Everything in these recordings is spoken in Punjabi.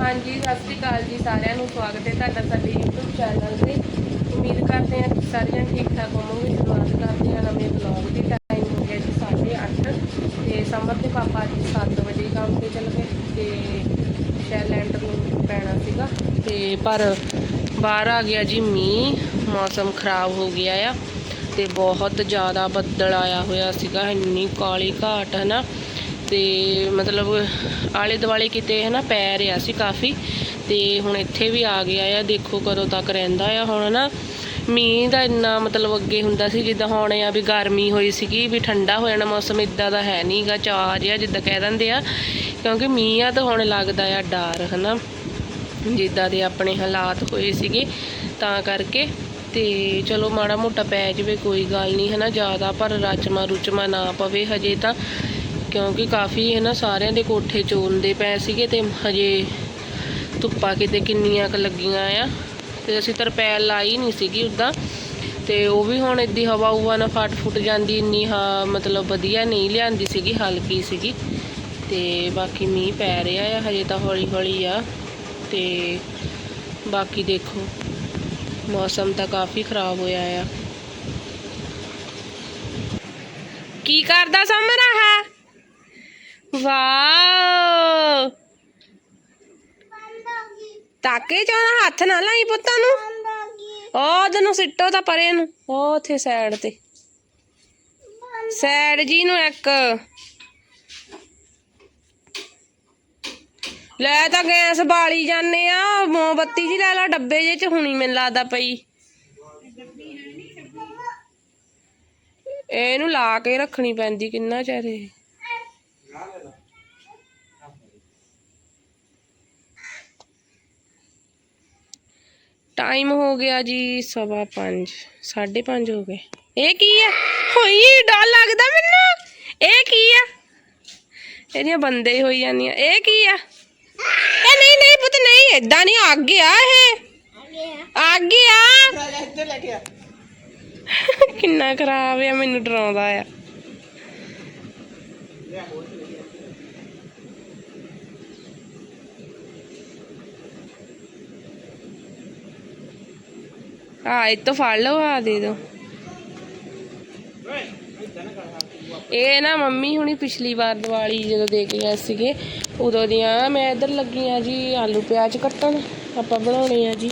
ਹਾਂਜੀ, ਸਤਿ ਸ਼੍ਰੀ ਅਕਾਲ ਜੀ ਸਾਰਿਆਂ ਨੂੰ। ਸਵਾਗਤ ਹੈ ਤੁਹਾਡਾ ਸਾਡੇ YouTube ਚੈਨਲ ਤੇ। ਉਮੀਦ ਕਰਦੇ ਹਾਂ ਕਿ ਸਾਰੇ ਜਣ ਠੀਕ ਠਾਕ ਹੋਵੋਗੇ। ਸ਼ੁਰੂਆਤ ਕਰਦੇ ਹਾਂ ਨਵੇਂ ਵਲੌਗ ਦੀ। ਟਾਈਮ ਹੋ ਗਿਆ ਜੀ 8:30 ਤੇ ਸਮਰ ਦੇ ਪਾਪਾ ਜੀ 7 ਵਜੇ ਕੰਮ ਤੇ ਚੱਲ ਗਏ ਤੇ ਸ਼ਾਇਦ ਲੈਂਟਰ ਨੂੰ ਪੈਣਾ ਸੀਗਾ। ਤੇ ਪਰ ਬਾਹਰ ਆ ਗਿਆ ਜੀ ਮੀਂਹ। ਮੌਸਮ ਖਰਾਬ ਹੋ ਗਿਆ ਆ। ਤੇ ਬਹੁਤ ਜ਼ਿਆਦਾ ਬੱਦਲ ਆਇਆ ਹੋਇਆ ਸੀਗਾ। ਇੰਨੀ ਕਾਲੀ ਘਾਟ, ਹੈ ਨਾ? ਤੇ ਮਤਲਬ ਆਲੇ ਦੁਆਲੇ ਕਿਤੇ ਹੈ ਨਾ ਪੈ ਰਿਹਾ ਸੀ ਕਾਫੀ ਤੇ ਹੁਣ ਇੱਥੇ ਵੀ ਆ ਗਿਆ ਆ, ਦੇਖੋ ਕਦੋਂ ਤੱਕ ਰਹਿੰਦਾ ਆ ਹੁਣ ਨਾ ਮੀਂਹ ਦਾ ਇੰਨਾ ਮਤਲਬ ਅੱਗੇ ਹੁੰਦਾ ਸੀ, ਜਿੱਦਾਂ ਹੁਣ ਆ ਵੀ ਗਰਮੀ ਹੋਈ ਸੀਗੀ ਵੀ ਠੰਡਾ ਹੋ ਜਾਣਾ ਮੌਸਮ, ਇਦਾਂ ਦਾ ਹੈ ਨਹੀਂਗਾ ਚਾਹ ਜਿਹਾ ਜਿੱਦਾਂ ਕਹਿ ਦਿੰਦੇ ਆ। ਕਿਉਂਕਿ ਮੀਂਹ ਆ ਤਾਂ ਹੁਣ ਲੱਗਦਾ ਆ ਡਰ ਹਨਾ, ਜਿੱਦਾਂ ਦੇ ਆਪਣੇ ਹਾਲਾਤ ਹੋਏ ਸੀਗੇ ਤਾਂ ਕਰਕੇ। ਤੇ ਚਲੋ ਮਾੜਾ ਮੋਟਾ ਪੈ ਜਾਵੇ, ਕੋਈ ਗੱਲ ਨਹੀਂ ਹਨਾ, ਜ਼ਿਆਦਾ ਪਰ ਰਚਮਾ ਰੁਚਮਾ ਨਾ ਪਵੇ ਹਜੇ ਤਾਂ। ਕਿਉਂਕਿ ਕਾਫੀ ਹੈ ਨਾ ਸਾਰਿਆਂ ਦੇ ਕੋਠੇ ਚੋਂਦੇ ਪਏ ਸੀਗੇ ਤੇ ਹਜੇ ਧੁੱਪਾਂ ਕਿਤੇ ਕਿੰਨੀਆਂ ਕ ਲੱਗੀਆਂ ਆ। ਤੇ ਅਸੀਂ ਤਰਪੈਲ ਲਾਈ ਨਹੀਂ ਸੀਗੀ ਉਦਾਂ। ਤੇ ਉਹ ਵੀ ਹੁਣ ਇੱਦੀ ਹਵਾ ਉਵਾ ਨਾ ਫਟ ਫੁੱਟ ਜਾਂਦੀ, ਇੰਨੀ ਹਾਂ ਮਤਲਬ ਵਧੀਆ ਨਹੀਂ ਲਿਆਂਦੀ ਸੀਗੀ, ਹਲਕੀ ਸੀਗੀ। ਤੇ ਬਾਕੀ ਮੀਂਹ ਪੈ ਰਿਹਾ ਆ, ਹਜੇ ਤਾਂ ਹੌਲੀ ਹੌਲੀ ਆ। ਤੇ ਬਾਕੀ ਦੇਖੋ, ਮੌਸਮ ਤਾਂ ਕਾਫੀ ਖਰਾਬ ਹੋਇਆ ਆ। ਕੀ ਕਰਦਾ ਸਮਰਾ ਹੈ ਵਾਓ। ਤਾਕੇ ਚੋਂ ਹੱਥ ਨਾ ਲਾਈ ਪੁੱਤਾਂ ਨੂੰ? ਉਹ ਤੈਨੂੰ ਸਿੱਟੋ ਤਾਂ ਪਰੇ ਨੂੰ। ਉਹ ਉੱਥੇ ਸਾਈਡ ਤੇ। ਸਾਈਡ ਜੀ ਨੂੰ ਇੱਕ। ਲੈ ਤਾਂ ਗੈਸ ਬਾਲੀ ਜਾਂਦੇ ਆ। ਮੋਮਬੱਤੀ ਜੀ ਲੈ ਲਾ, ਡੱਬੇ ਜੇ ਚ ਹੁਣੀ ਮੈਨੂੰ ਲੱਗਦਾ ਪਈ। ਇਹਨੂੰ ਲਾ ਕੇ ਰੱਖਣੀ ਪੈਂਦੀ ਕਿੰਨਾ ਚਿਰ ਇਹ। ਟਾਈਮ ਹੋ ਗਿਆ ਜੀ ਸਵਾ ਪੰਜ, ਸਾਢੇ ਪੰਜ ਹੋ ਗਏ। ਇਹ ਕੀ ਆ? ਹੋਈ ਡਰ ਲੱਗਦਾ ਮੈਨੂੰ। ਇਹ ਕੀ ਆ? ਇਹਦੀਆਂ ਬੰਦੇ ਹੀ ਹੋਈ ਜਾਂਦੀਆਂ। ਇਹ ਕੀ ਆ? ਇਹ ਨਹੀਂ ਨਹੀਂ ਪੁੱਤ, ਨਹੀਂ, ਏਦਾਂ ਨਹੀਂ ਆ ਗਿਆ ਇਹ ਆ। ਗਿਆ ਕਿੰਨਾ ਖਰਾਬ ਆ, ਮੈਨੂੰ ਡਰਾਉਂਦਾ ਆ। ਆ ਇਹ ਤੋਂ ਫੜ ਲਓ ਆ ਦੇ ਦੋ ਇਹ ਨਾ ਮੰਮੀ ਹੁਣੀ ਪਿਛਲੀ ਵਾਰ ਦੀਵਾਲੀ ਜਦੋਂ ਦੇ ਕੇ ਗਏ ਸੀਗੇ ਉਦੋਂ ਦੀਆਂ ਮੈਂ ਇੱਧਰ ਲੱਗੀ ਆ ਜੀ ਆਲੂ ਪਿਆਜ਼ ਕੱਟਣ ਆਪਾਂ ਬਣਾਉਣੇ ਆ ਜੀ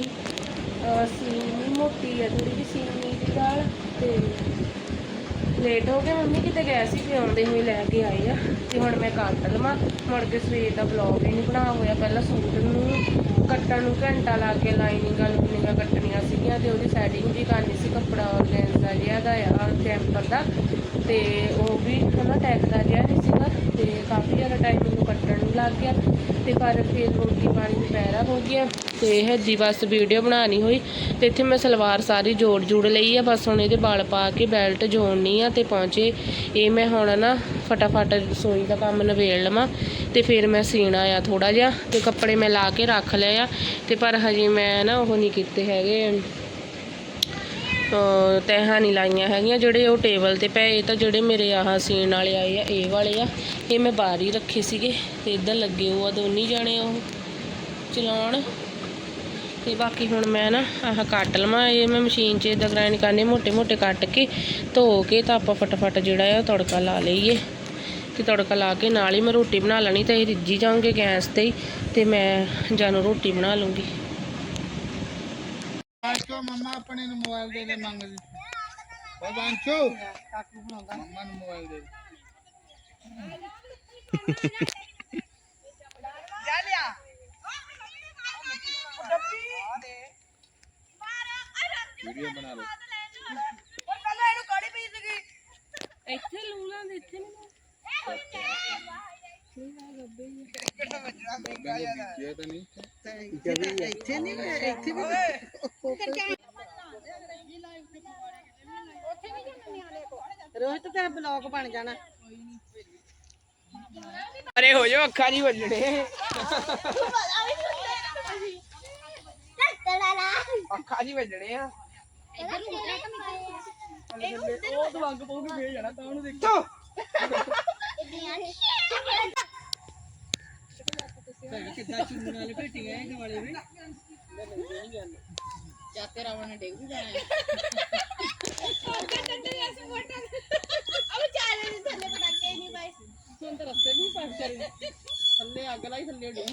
ਸੀਮੀ ਮੋਟੀ ਆ ਥੋੜੀ ਜਿਹੀ ਸੀਨੀ ਦੀ ਦਾਲ ਤੇ ਲੇਟ ਹੋ ਗਿਆ ਮੰਮੀ ਕਿਤੇ ਗਏ ਸੀ ਤੇ ਆਉਂਦੇ ਹੋਏ ਲੈ ਕੇ ਆਏ ਆ। ਤੇ ਹੁਣ ਮੈਂ ਕੱਟ ਲਵਾਂ। ਮੁੜ ਕੇ ਸਵੇਰ ਦਾ ਵਲੌਗ ਹੀ ਨਹੀਂ ਬਣਾ ਹੋਇਆ। ਪਹਿਲਾਂ ਸੂਟ ਨੂੰ ਕੱਟਣ ਨੂੰ ਘੰਟਾ ਲਾ ਕੇ ਲਾਈਨਿੰਗਾਂ ਲੁਕਨਿੰਗਾਂ ਕੱਟਣੀਆਂ ਸੀਗੀਆਂ ਤੇ ਉਹਦੀ ਸੈਟਿੰਗ ਵੀ ਕਰਨੀ ਸੀ ਕੱਪੜਾ ਔਰਗੈਂਜ਼ਾ ਜਿਹਾ ਦਾ, ਆ ਟੈਂਪਰ ਦਾ। ਤੇ ਉਹ ਵੀ ਹਨਾ ਟੈਕਦਾ ਜਿਹਾ ਨਹੀਂ ਸੀਗਾ। ਤੇ ਕਾਫੀ ਜ਼ਿਆਦਾ ਟਾਈਮ ਮੈਨੂੰ ਕੱਟਣ ਲੱਗ ਗਿਆ। ਤੇ ਪਰ ਫਿਰ ਰੋਟੀ ਪਾਣੀ ਦੁਪਹਿਰਾ ਹੋ ਗਿਆ ਤੇ ਹੱਦੀ ਬਸ ਵੀਡੀਓ ਬਣਾਣੀ ਹੋਈ ਤੇ ਇੱਥੇ ਮੈਂ ਸਲਵਾਰ ਸਾਰੀ ਜੋੜ ਜੋੜ ਲਈ ਆ, ਬਸ ਹੁਣ ਇਹਦੇ ਵਾਲ ਪਾ ਕੇ ਬੈਲਟ ਜੋੜਨੀ ਆ ਤੇ ਪਹੁੰਚੇ। ਇਹ ਮੈਂ ਹੁਣ ਨਾ ਫਟਾਫਟ ਰਸੋਈ ਦਾ ਕੰਮ ਨਵੇੜ ਲਵਾਂ ਤੇ ਫਿਰ ਮੈਂ ਸੀਣਾ ਆ ਥੋੜਾ ਜਿਹਾ ਤੇ ਕੱਪੜੇ ਮੈਂ ਲਾ ਕੇ ਰੱਖ ਲਏ ਆ ਤੇ ਪਰ ਹਜੇ ਮੈਂ ਨਾ ਉਹ ਨਹੀਂ ਕੀਤੇ ਹੈਗੇ। ਤਹਿਾਂ ਨਹੀਂ ਲਾਈਆਂ ਹੈਗੀਆਂ, ਜਿਹੜੇ ਉਹ ਟੇਬਲ ਤੇ ਪਏ, ਇਹ ਤਾਂ ਜਿਹੜੇ ਮੇਰੇ ਆਹ ਸੀਣ ਵਾਲੇ ਆਏ ਆ, ਇਹ ਵਾਲੇ ਆ। ਇਹ ਮੈਂ ਬਾਹਰ ਹੀ ਰੱਖੇ ਸੀਗੇ ਤੇ ਇਦਾਂ ਲੱਗੇ ਉਹ ਆ, ਦੋਨੀ ਜਾਣੇ ਉਹ ਚਲਾਉਣ। ਤੇ ਬਾਕੀ ਹੁਣ ਮੈਂ ਨਾ ਆਹ ਕੱਟ ਲਵਾਂ, ਇਹ ਮੈਂ ਮਸ਼ੀਨ 'ਚ ਇਦਾਂ ਗ੍ਰਾਈਂਡ ਕਰਨੇ ਮੋٹے-ਮੋٹے ਕੱਟ ਕੇ ਧੋ ਕੇ ਤਾਂ ਆਪਾਂ ਫਟਾਫਟ ਜਿਹੜਾ ਆ ਤੜਕਾ ਲਾ ਲਈਏ। ਤੇ ਤੜਕਾ ਲਾ ਕੇ ਨਾਲ ਹੀ ਮੈਂ ਰੋਟੀ ਬਣਾ ਲੈਣੀ ਤਾਂ ਇਹ ਰਿੱਝੀ ਜਾਉਂਗੇ ਗੈਸ ਤੇ ਤੇ ਮੈਂ ਜਾਨੋ ਰੋਟੀ ਬਣਾ ਲੂੰਗੀ। ਆਜੋ ਮੰਮਾ ਆਪਣੇ ਨੂੰ ਮੋਬਾਈਲ ਦੇ ਦੇ ਮੰਗਦੀ ਓ ਬਾਂਚੋ ਕਾਕੂ ਬਣਾਉਂਦਾ ਮੰਮਾ ਨੂੰ ਮੋਬਾਈਲ ਦੇ ਵੀਡੀਓ ਬਣਾ ਲਓ। ਇੱਥੇ ਲੂਣਾ ਦੇ ਇੱਥੇ ਨਹੀਂ। ਰੋਹਿਤ ਤੇ ਬਲੌਗ ਬਣ ਜਾਣਾ ਅਰੇ ਹੋ ਜਾ ਅੱਖਾਂ ਨਹੀਂ ਵੱਜਣੇ। ਅੱਖਾਂ ਨਹੀਂ ਵੱਜਣੇ ਆ। ਉਹ ਫੇਰ ਜਾਣਾ ਤਾਂ ਉਹਨੂੰ ਦੇਖੋ। ਕਿੱਦਾਂ ਚੁੰਨੀ ਨਾਲ ਭੇਟੀ ਗਏ ਵਾਲੇ ਵੀ ਜਾਤੇ ਰਾਵਣ ਨੇ ਡੇਗ ਵੀ ਜਾਣਾ ਹੁਣ ਤਾਂ ਰਸਤੇ ਨਹੀਂ ਪਾ ਚੱਲ ਥੱਲੇ ਅੱਗ ਲਾਈ ਥੱਲੇ ਡਿੱਗ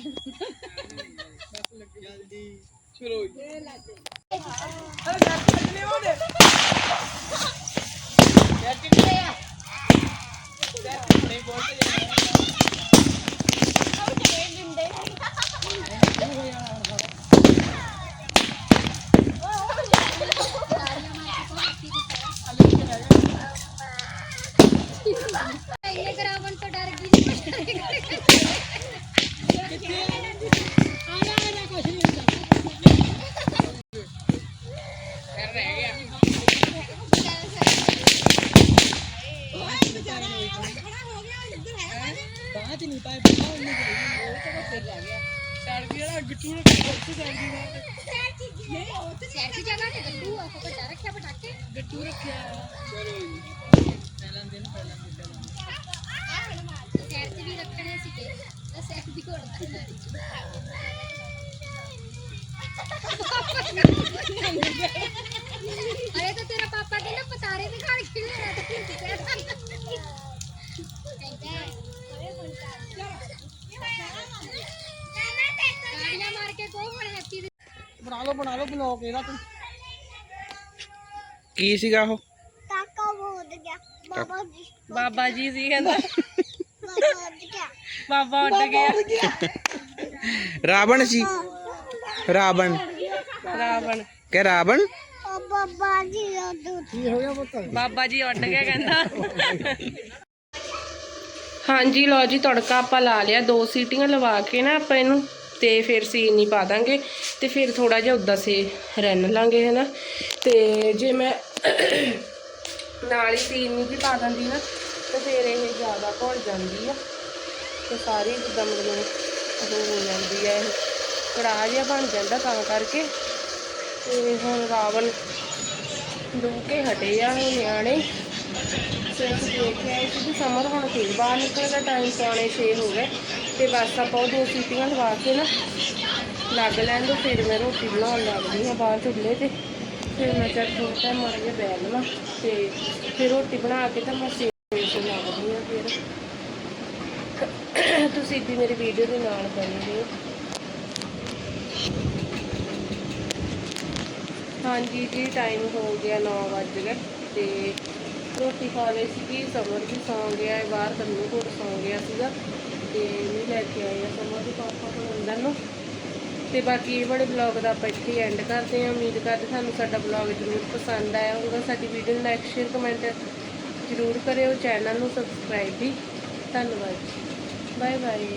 ਜਲਦੀ ਚਲੋ ਇੰਨੇ ਗਈ ਬਾਅਦ ਨਹੀਂ ਪਾਏ ਬਾਹਰ ਉਹਨੇ ਸੈਟੀ ਰੱਖਿਆ ਚਲੋ ਜੀ ਪਹਿਲਾਂ ਦਿਨ ਪਹਿਲਾਂ ਦਿਨ ਪਹਿਲਾਂ ਸੈਟ ਤੇ ਵੀ ਰੱਖਣੇ ਸੀਗੇ ਤਾਂ ਸੈਟ ਦੀ ਘੋੜ ਅਰੇ ਤਾਂ ਤੇਰਾ ਪਾਪਾ ਕਹਿੰਦਾ ਪਤਾਰੇ ਤੇ ਘਰ ਕਿਉਂ ਰਹਿ ਤਾੜੀਆਂ ਮਾਰ ਕੇ ਕੋ ਹੁਣ ਹੈਪੀ ਬਣਾ ਲਓ ਬਣਾ ਲਓ ਬਲੌਗ ਇਹਦਾ ਤੂੰ। ਕੀ ਸੀਗਾ ਉਹ? ਕਾਕਾ ਬੋਲ ਗਿਆ ਬਾਬਾ ਜੀ। ਬਾਬਾ ਜੀ ਸੀ ਕਹਿੰਦਾ। ਬਾਬਾ ਜੀ ਗਿਆ। ਬਾਬਾ ਉੱਡ ਗਿਆ। ਰਾਵਣ ਸੀ? ਰਾਵਣ। ਰਾਵਣ। ਕਿ ਰਾਵਣ? ਬਾਬਾ ਜੀ ਕੀ ਹੋ ਗਿਆ ਪੁੱਤ ਬਾਬਾ ਜੀ ਉੱਡ ਗਿਆ ਕਹਿੰਦਾ। ਹਾਂਜੀ, ਲਓ ਜੀ, ਤੜਕਾ ਆਪਾਂ ਲਾ ਲਿਆ। ਦੋ ਸੀਟੀਆਂ ਲਵਾ ਕੇ ਨਾ ਆਪਾਂ ਇਹਨੂੰ ਤੇ ਫਿਰ ਸੀਨੀ ਪਾ ਦਾਂਗੇ। ਤੇ ਫਿਰ ਥੋੜਾ ਜਿਹਾ ਉਦਾਂ ਸੇ ਰੰਨ ਲਾਂਗੇ, ਹਨਾ। ਤੇ ਜੇ ਮੈਂ ਨਾਲ ਹੀ ਸੀਨੀ ਵੀ ਪਾ ਦਿੰਦੀ ਨਾ, ਤੇ ਫਿਰ ਇਹ ਜ਼ਿਆਦਾ ਘੁਲ ਜਾਂਦੀ ਆ। ਤੇ ਸਾਰੀ ਜਿੱਦਾਂ ਮਤਲਬ ਉਹ ਹੋ ਜਾਂਦੀ ਆ, ਇਹ ਕੜਾਹ ਜਿਹਾ ਬਣ ਜਾਂਦਾ ਤਾਂ ਕਰਕੇ। ਤੇ ਹੁਣ ਰਾਵਣ ਡੂ ਕੇ ਹਟੇ ਆ ਨਿਆਣੇ। ਨਿਆਣੇ ਸਿਰਫ ਦੇਖਿਆ ਸੀ ਕਿ ਸਮਰ ਹੁਣ ਫੇਰ ਬਾਹਰ ਨਿਕਲਦਾ ਟਾਈਮ ਪੌਣੇ 6 ਹੋ ਗਏ ਤੇ ਬਸ ਆਪਾਂ ਉਹ ਦੋ ਸੀਟੀਆਂ ਲਵਾ ਕੇ ਨਾ ਲੱਗ ਲੈਣ ਦੋ, ਫਿਰ ਮੈਂ ਰੋਟੀ ਬਣਾਉਣ ਲੱਗਦੀ ਹਾਂ ਬਾਹਰ ਚੁੱਲ੍ਹੇ ਤੇ। ਫਿਰ ਮੈਂ ਚੱਲ ਥੋੜਾ ਟਾਈਮ ਮਾਰ ਕੇ ਬੈਠ ਲਵਾਂ ਤੇ ਫਿਰ ਰੋਟੀ ਬਣਾ ਕੇ ਤਾਂ ਮੈਂ ਸੇਵ ਲੱਗਦੀ ਹਾਂ ਫਿਰ। ਤੁਸੀਂ ਵੀ ਮੇਰੀ ਵੀਡੀਓ ਦੇ ਨਾਲ ਬਣੇ ਰਹੋ। ਹਾਂਜੀ ਜੀ ਟਾਈਮ ਹੋ ਗਿਆ 9 ਵੱਜ ਗਏ ਤੇ ਰੋਟੀ ਖਾ ਲਈ ਸੀਗੀ ਸਮਰ ਵੀ ਸੌਂ ਗਿਆ ਹੈ, ਬਾਹਰ ਕੰਨੂ ਕੋਲ ਸੌਂ ਗਿਆ ਸੀਗਾ ਤੇ ਨਹੀਂ ਲੈ ਕੇ ਆਈ ਆ ਸਮਰ ਦੇ ਪਾਪਾ ਕੋਲ ਅੰਦਰ ਨੂੰ। ਤੇ ਬਾਕੀ ਇਹ ਵਾਲੇ ਬਲੌਗ ਦਾ ਆਪਾਂ ਇੱਥੇ ਐਂਡ ਕਰਦੇ ਹਾਂ। ਉਮੀਦ ਕਰਦੇ ਤੁਹਾਨੂੰ ਸਾਡਾ ਬਲੌਗ ਜ਼ਰੂਰ ਪਸੰਦ ਆਇਆ ਹੋਊਗਾ। ਸਾਡੀ ਵੀਡੀਓ ਨੂੰ ਲਾਈਕ ਸ਼ੇਅਰ ਕਮੈਂਟ ਜ਼ਰੂਰ ਕਰਿਓ। ਚੈਨਲ ਨੂੰ ਸਬਸਕ੍ਰਾਈਬ ਵੀ। ਧੰਨਵਾਦ ਬਾਏ ਬਾਏ